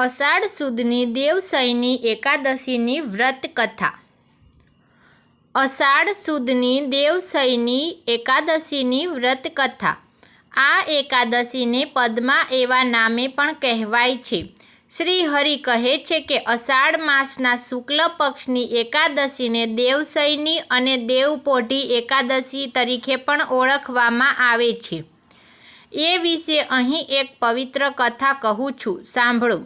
અષાઢ સુદની દેવસૈની એકાદશીની વ્રત કથા. અષાઢ સુદની દેવસૈની એકાદશીની વ્રત કથા. આ એકાદશીને પદ્મા એવા નામે પણ કહેવાય છે. શ્રી હરિ કહે છે કે અષાઢ માસના શુક્લ પક્ષની એકાદશીને દેવસૈની અને દેવપોઢી એકાદશી તરીકે પણ ઓળખવામાં આવે છે. એ વિશે અહીં એક પવિત્ર કથા કહું છું. સાંભળો.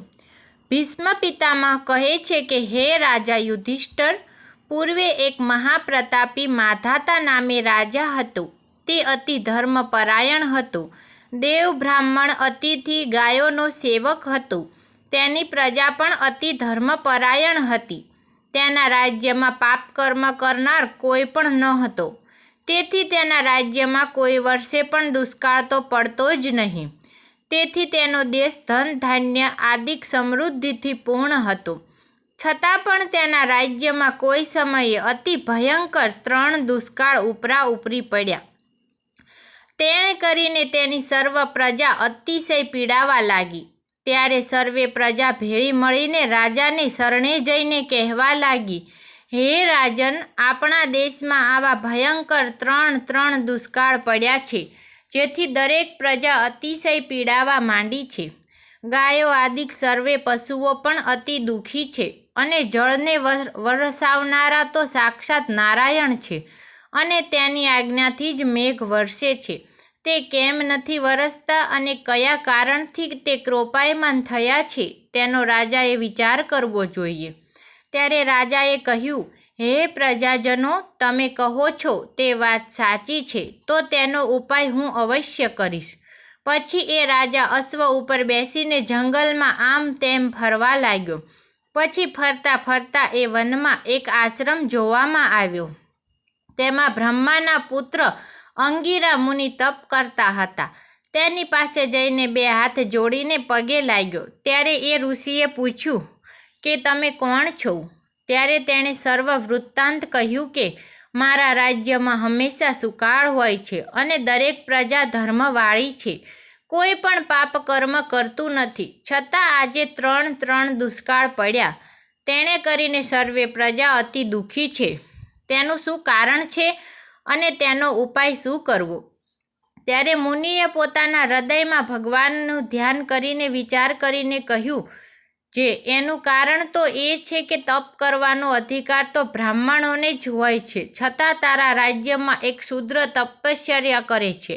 ભીષ્મ પિતામહ કહે છે કે, હે રાજા યુધિષ્ઠર, પૂર્વે એક મહાપ્રતાપી માધાતા નામે રાજા હતો. તે અતિ ધર્મપરાયણ હતો. દેવ બ્રાહ્મણ અતિથિ ગાયોનો સેવક હતો. તેની પ્રજા પણ અતિ ધર્મપરાયણ હતી. તેના રાજ્યમાં પાપકર્મ કરનાર કોઈ પણ ન હતો. તેથી તેના રાજ્યમાં કોઈ વર્ષે પણ દુષ્કાળ તો પડતો જ નહીં. તેથી તેનો દેશ ધન, ધાન્ય, આદિક સમૃદ્ધિથી પૂર્ણ હતો. છતાં પણ તેના રાજ્યમાં કોઈ સમયે અતિ ભયંકર ત્રણ દુષ્કાળ ઉપરા ઉપરી પડ્યા. તેણે કરીને તેની સર્વ પ્રજા અતિશય પીડાવા લાગી. ત્યારે સર્વે પ્રજા ભેળી મળીને રાજાને શરણે જઈને કહેવા લાગી, હે રાજન, આપણા દેશમાં આવા ભયંકર ત્રણ ત્રણ દુષ્કાળ પડ્યા છે. જેથી દરેક પ્રજા અતિશય પીડાવા માંડી છે. ગાયો આદિક સર્વે પશુઓ પણ અતિ દુઃખી છે અને જળને વરસાવનારા તો સાક્ષાત નારાયણ છે અને તેની આજ્ઞાથી જ મેઘ વરસે છે. તે કેમ નથી વરસતા અને કયા કારણથી તે કૃપાયમાન થયા છે તેનો રાજાએ વિચાર કરવો જોઈએ. ત્યારે રાજાએ કહ્યું હે પ્રજાજનો, તમે કહો છો તે વાત સાચી છે, તો તેનો ઉપાય હું અવશ્ય કરીશ. પછી એ રાજા અશ્વ ઉપર બેસીને જંગલમાં આમ તેમ ફરવા લાગ્યો. પછી ફરતા ફરતા એ વનમાં એક આશ્રમ જોવામાં આવ્યો. તેમાં બ્રહ્માના પુત્ર અંગીરા મુનિ તપ કરતા હતા. તેની પાસે જઈને બે હાથ જોડીને પગે લાગ્યો. ત્યારે એ ઋષિએ પૂછ્યું, કે તમે કોણ છો? ત્યારે તેણે સર્વ વૃત્તાંત કહ્યું કે, મારા રાજ્યમાં હંમેશા સુકાળ હોય છે અને દરેક પ્રજા ધર્મવાળી છે. કોઈ પણ પાપ કર્મ કરતું નથી. છતાં આજે ત્રણ ત્રણ દુષ્કાળ પડ્યા. તેણે કરીને સર્વે પ્રજા અતિ દુઃખી છે. તેનું શું કારણ છે અને તેનો ઉપાય શું કરવો? ત્યારે મુનિએ પોતાના હૃદયમાં ભગવાનનું ધ્યાન કરીને વિચાર કરીને કહ્યું જે એનું કારણ તો એ છે કે તપ કરવાનો અધિકાર તો બ્રાહ્મણોને જ હોય છે. છતાં તારા રાજ્યમાં એક શુદ્ર તપશ્ચર્યા કરે છે.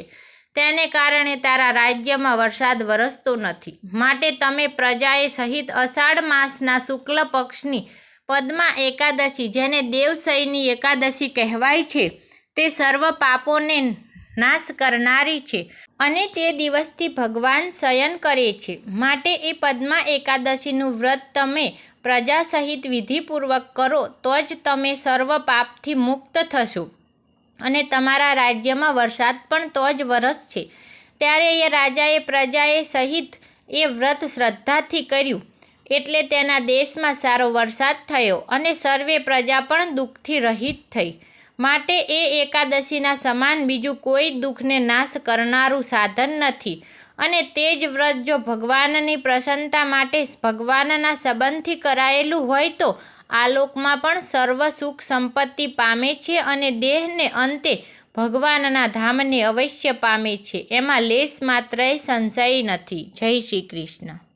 તેને કારણે તારા રાજ્યમાં વરસાદ વરસતો નથી. માટે તમે પ્રજાએ સહિત અષાઢ માસના શુક્લ પક્ષની પદ્મા એકાદશી, જેને દેવશયની એકાદશી કહેવાય છે, તે સર્વ પાપોને નાશ કરનારી છે અને તે દિવસથી ભગવાન શયન કરે છે. માટે એ પદ્મા એકાદશીનું વ્રત તમે પ્રજા સહિત વિધિપૂર્વક કરો તો જ તમે સર્વ પાપથી મુક્ત થશો. અને તમારા રાજ્યમાં વરસાદ પણ તો જ વરસશે ત્યારે એ રાજાએ પ્રજાએ સહિત એ વ્રત શ્રદ્ધાથી કર્યું. એટલે તેના દેશમાં સારો વરસાદ થયો અને સર્વે પ્રજા પણ દુઃખથી રહિત થઈ. માટે એ એકાદશીના સમાન બીજું કોઈ દુઃખને નાશ કરનારું સાધન નથી. અને તે જ વ્રત જો ભગવાનની પ્રસન્નતા માટે ભગવાનના સંબંધથી કરાયેલું હોય તો આલોકમાં પણ સર્વ સુખ સંપત્તિ પામે છે અને દેહને અંતે ભગવાનના ધામને અવશ્ય પામે છે. એમાં લેશ માત્રએ સંશય નથી. જય શ્રી કૃષ્ણ.